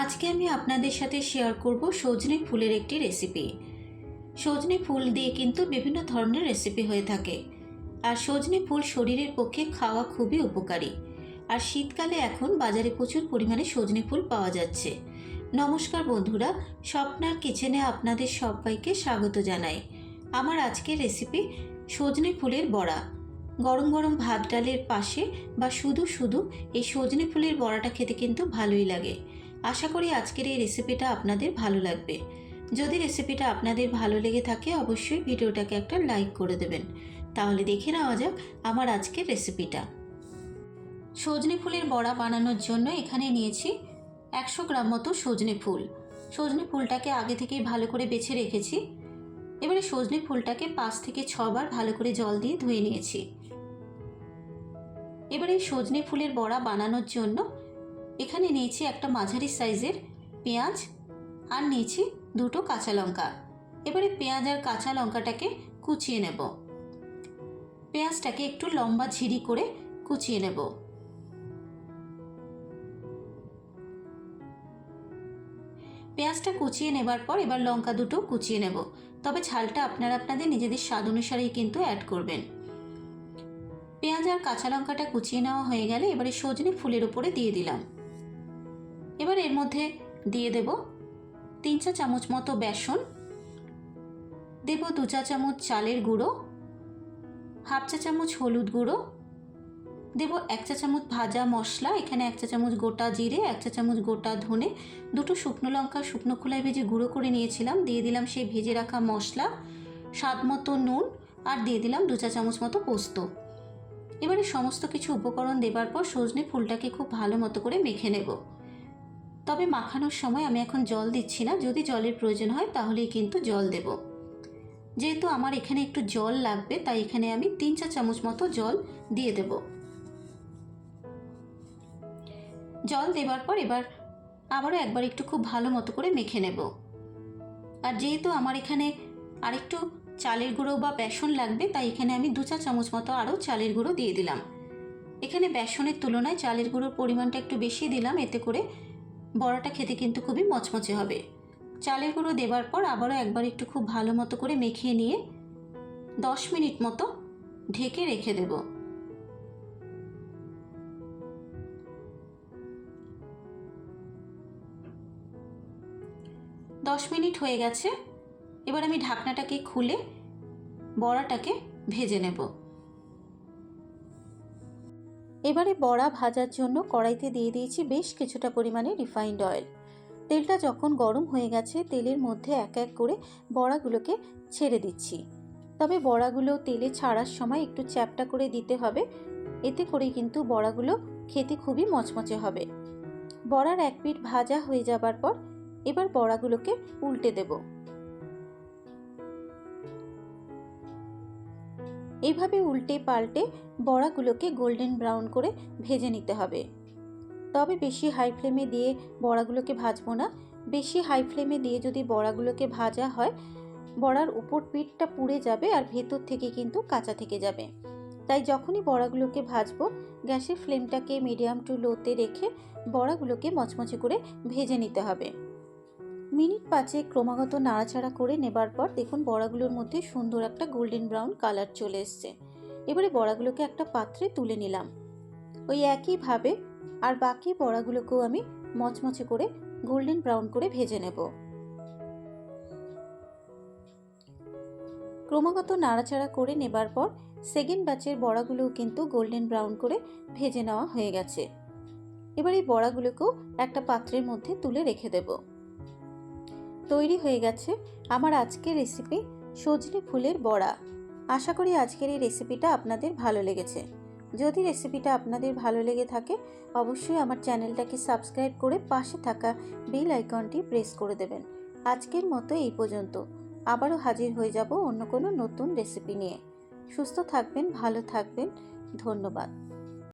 আজকে আমি আপনাদের সাথে শেয়ার করব সজনে ফুলের একটি রেসিপি সজনে ফুল দিয়ে কিন্তু বিভিন্ন ধরনের রেসিপি হয়ে থাকে। আর সজনে ফুল শরীরের পক্ষে খাওয়া খুবই উপকারী। আর শীতকালে এখন বাজারে প্রচুর পরিমাণে সজনে ফুল পাওয়া যাচ্ছে। নমস্কার বন্ধুরা, স্বপ্নার কিচেনে আপনাদের সবাইকে স্বাগত জানাই। আমার আজকের রেসিপি সজনে ফুলের বড়া। গরম গরম ভাত ডালের পাশে বা শুধু শুধু এই সজনে ফুলের বড়াটা খেতে কিন্তু ভালোই লাগে। আশা করি আজকের এই রেসিপিটা আপনাদের ভালো লাগবে। যদি রেসিপিটা আপনাদের ভালো লেগে থাকে, অবশ্যই ভিডিওটাকে একটা লাইক করে দেবেন। তাহলে দেখে নেওয়া যাক আমার আজকের রেসিপিটা সজনে ফুলের বড়া বানানোর জন্য এখানে নিয়েছি একশো গ্রাম মতো সজনে ফুল। সজনে ফুলটাকে আগে থেকেই ভালো করে বেছে রেখেছি। এবারে সজনে ফুলটাকে পাঁচ থেকে ছবার ভালো করে জল দিয়ে ধুয়ে নিয়েছি। এবারে সজনে ফুলের বড়া বানানোর জন্য এখানে নিয়েছি একটা মাঝারি সাইজের পেঁয়াজ আর নিয়েছি দুটো কাঁচা লঙ্কা। এবারে পেঁয়াজ আর কাঁচা লঙ্কাটাকে কুচিয়ে নেব। পেঁয়াজটাকে একটু লম্বা ঝিরি করে কুচিয়ে নেব। পেঁয়াজটা কুচিয়ে নেবার পর এবার লঙ্কা দুটো কুচিয়ে নেব। তবে ঝালটা আপনারা আপনাদের নিজেদের স্বাদ অনুসারেই কিন্তু অ্যাড করবেন। পেঁয়াজ আর কাঁচা লঙ্কাটা কুচিয়ে নেওয়া হয়ে গেলে এবারে সজনে ফুলের উপরে দিয়ে দিলাম। এবার এর মধ্যে দিয়ে দেব তিন চা চামচ মতো বেসন, দেব দু চা চামচ চালের গুঁড়ো, হাফ চা চামচ হলুদ গুঁড়ো, দেব এক চা চামচ ভাজা মশলা, এখানে এক চা চামচ গোটা জিরে, এক চা চামচ গোটা ধনে, দুটো শুকনো লঙ্কা, শুকনো খোলায় ভেজে গুঁড়ো করে নিয়েছিলাম, দিয়ে দিলাম সেই ভেজে রাখা মশলা, স্বাদ মতো নুন, আর দিয়ে দিলাম দু চা চামচ মতো পোস্ত। এবারে সমস্ত কিছু উপকরণ দেবার পর সজনে ফুলটাকে খুব ভালো মতো করে মেখে নেব। তবে মাখানোর সময় আমি এখন জল দিচ্ছি না। যদি জলের প্রয়োজন হয় তাহলেই কিন্তু জল দেব। যেহেতু আমার এখানে একটু জল লাগবে, তাই এখানে আমি তিন চা চামচ মতো জল দিয়ে দেব। জল দেবার পর এবার আবারও একবার একটু খুব ভালো মতো করে মেখে নেব। আর যেহেতু আমার এখানে আরেকটু চালের গুঁড়ো বা বেসন লাগবে, তাই এখানে আমি দু চা চামচ মতো আরও চালের গুঁড়ো দিয়ে দিলাম। এখানে বেসনের তুলনায় চালের গুঁড়োর পরিমাণটা একটু বেশি দিলাম, এতে করে বড়াটা খেতে কিন্তু খুবই মচমচে হবে। চালের গুঁড়ো দেবার পর আবারও একবার একটু খুব ভালো মতো করে মেখে নিয়ে দশ মিনিট মতো ঢেকে রেখে দেব। দশ মিনিট হয়ে গেছে। এবার আমি ঢাকনাটাকে খুলে বড়াটাকে ভেজে নেব। এবারে বড়া ভাজার জন্য কড়াইতে দিয়ে দিয়েছি বেশ কিছুটা পরিমাণে রিফাইন্ড অয়েল তেলটা যখন গরম হয়ে গেছে, তেলের মধ্যে এক এক করে বড়াগুলোকে ছেড়ে দিচ্ছি। তবে বড়াগুলো তেলে ছাড়ার সময় একটু চ্যাপটা করে দিতে হবে। এতে করে কিন্তু বড়াগুলো খেতে খুবই মচমচে হবে। বড়ার এক পিঠ ভাজা হয়ে যাবার পর এবার বড়াগুলোকে উল্টে দেবো। এইভাবে উল্টে পাল্টে বড়াগুলোকে গোল্ডেন ব্রাউন করে ভেজে নিতে হবে। তবে বেশি হাই ফ্লেমে দিয়ে বড়াগুলোকে ভাজবো না। বেশি হাই ফ্লেমে দিয়ে যদি বড়াগুলোকে ভাজা হয়, বড়ার উপর পিঠটা পুড়ে যাবে আর ভেতর থেকে কিন্তু কাঁচা থেকে যাবে। তাই যখনই বড়াগুলোকে ভাজবো, গ্যাসের ফ্লেমটাকে মিডিয়াম টু লোতে রেখে বড়াগুলোকে মচমচে করে ভেজে নিতে হবে। মিনিট পাঁচে ক্রমাগত নাড়াচাড়া করে নেবার পর দেখুন বড়াগুলোর মধ্যে সুন্দর একটা গোল্ডেন ব্রাউন কালার চলে এসছে। এবারে বড়াগুলোকে একটা পাত্রে তুলে নিলাম। ওই একইভাবে আর বাকি বড়াগুলোকেও আমি মচমচে করে গোল্ডেন ব্রাউন করে ভেজে নেব। ক্রমাগত নাড়াচাড়া করে নেবার পর সেকেন্ড ব্যাচের বড়াগুলোও কিন্তু গোল্ডেন ব্রাউন করে ভেজে নেওয়া হয়ে গেছে। এবার এই বড়াগুলোকেও একটা পাত্রের মধ্যে তুলে রেখে দেবো। তৈরি হয়ে গেছে আমার আজকের রেসিপি সজনে ফুলের বড়া। আশা করি আজকের এই রেসিপিটা আপনাদের ভালো লেগেছে। যদি রেসিপিটা আপনাদের ভালো লেগে থাকে, অবশ্যই আমার চ্যানেলটাকে সাবস্ক্রাইব করে পাশে থাকা বেল আইকনটি প্রেস করে দেবেন। আজকের মতো এই পর্যন্ত। আবারও হাজির হয়ে যাব অন্য কোনো নতুন রেসিপি নিয়ে। সুস্থ থাকবেন, ভালো থাকবেন। ধন্যবাদ।